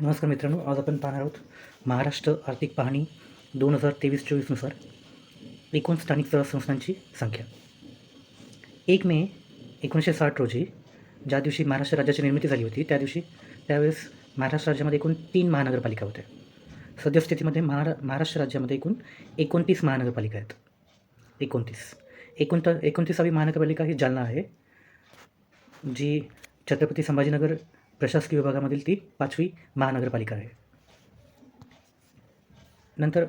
नमस्कार मित्रांनो आज आपण पाहणार आहोत महाराष्ट्र आर्थिक पाहणी दोन हजार तेवीस चोवीसनुसार एकूण स्थानिक स्वराज्य संस्थांची संख्या. एक मे एकोणीसशे साठ रोजी ज्या दिवशी महाराष्ट्र राज्याची निर्मिती झाली होती त्या दिवशी त्यावेळेस महाराष्ट्र राज्यामध्ये एकूण तीन महानगरपालिका होत्या. सद्यस्थितीमध्ये महारा महाराष्ट्र राज्यामध्ये एकूण एकोणतीस महानगरपालिका आहेत. एकोणतीस. एकोणत एकोणतीसावी महानगरपालिका ही जालना आहे जी छत्रपती संभाजीनगर प्रशासकीय विभागामधील ती पाचवी महानगरपालिका आहे. नंतर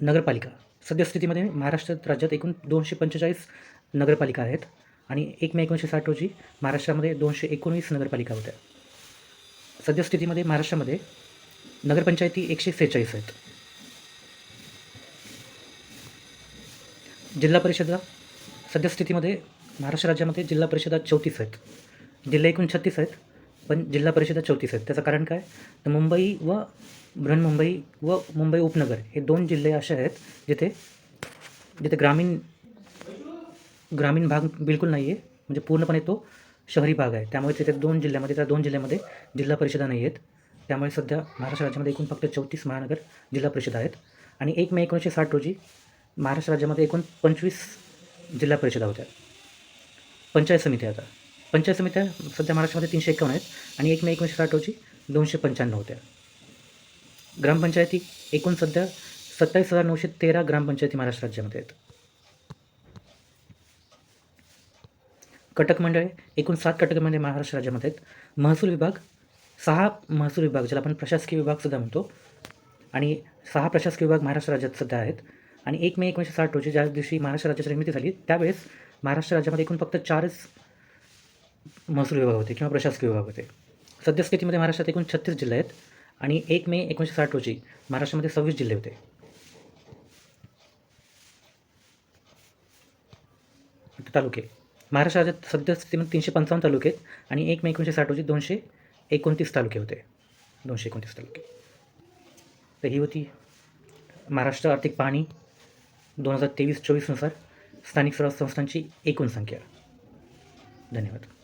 नगरपालिका. सद्यस्थितीमध्ये महाराष्ट्र राज्यात एकूण दोनशे पंचेचाळीस नगरपालिका आहेत आणि एक मे एकोणीसशे साठ रोजी महाराष्ट्रामध्ये दोनशे एकोणवीस नगरपालिका होत्या. सद्यस्थितीमध्ये महाराष्ट्रामध्ये नगरपंचायती एकशे सेहेचाळीस आहेत. जिल्हा परिषदा सद्यस्थितीमध्ये महाराष्ट्र राज्यामध्ये जिल्हा परिषदा चौतीस आहेत. जिल्हे एकूण छत्तीस आहेत. पण जिल्हा परिषदा चौतीस आहेत. त्याचं कारण काय? तर मुंबई व बृहन्मुंबई व मुंबई उपनगर हे दोन जिल्हे असे आहेत जिथे जिथे ग्रामीण ग्रामीण भाग बिलकुल नाही आहे म्हणजे पूर्णपणे तो शहरी भाग आहे. त्यामुळे तिथे दोन जिल्ह्यामध्ये त्या दोन जिल्ह्यामध्ये जिल्हा परिषदा नाही आहेत. त्यामुळे सध्या महाराष्ट्र राज्यामध्ये एकूण फक्त चौतीस महानगर जिल्हा परिषद आहेत. आणि एक मे एकोणीसशे साठ रोजी महाराष्ट्र राज्यामध्ये एकूण पंचवीस जिल्हा परिषदा होत्या. पंचायत समिती आता. पंचायत समित्या सध्या महाराष्ट्रामध्ये तीनशे एकावन्न आहेत आणि एक मे एकोणीसशे साठ रोजी दोनशे पंच्याण्णव होत्या. ग्रामपंचायती एकूण सध्या सत्तावीस हजार नऊशे तेरा ग्रामपंचायती महाराष्ट्र राज्यामध्ये आहेत. कटक मंडळे एकूण सात कटक मंडळे महाराष्ट्र राज्यामध्ये आहेत. महसूल विभाग सहा महसूल विभाग ज्याला आपण प्रशासकीय विभागसुद्धा म्हणतो आणि सहा प्रशासकीय विभाग महाराष्ट्र राज्यात सध्या आहेत. आणि एक मे एकोणीसशे साठ रोजी ज्या दिवशी महाराष्ट्र राज्याची निर्मिती झाली त्यावेळेस महाराष्ट्र राज्यामध्ये एकूण फक्त चारच महसूल विभाग होते किंवा प्रशासकीय विभाग होते. सद्यस्थितीमध्ये महाराष्ट्रात एकूण छत्तीस जिल्हे आहेत आणि एक मे एकोणीसशे साठ रोजी महाराष्ट्रामध्ये सव्वीस जिल्हे होते. तालुके. महाराष्ट्र राज्यात सद्यस्थितीमध्ये तीनशे पंचावन्न तालुके आहेत आणि एक मे एकोणीसशे साठ रोजी दोनशे एकोणतीस तालुके होते. दोनशे एकोणतीस तालुके. तर ही होती महाराष्ट्र आर्थिक पाहणी दोन हजार तेवीस चोवीसनुसार स्थानिक स्वराज्य संस्थांची एकूण संख्या. धन्यवाद.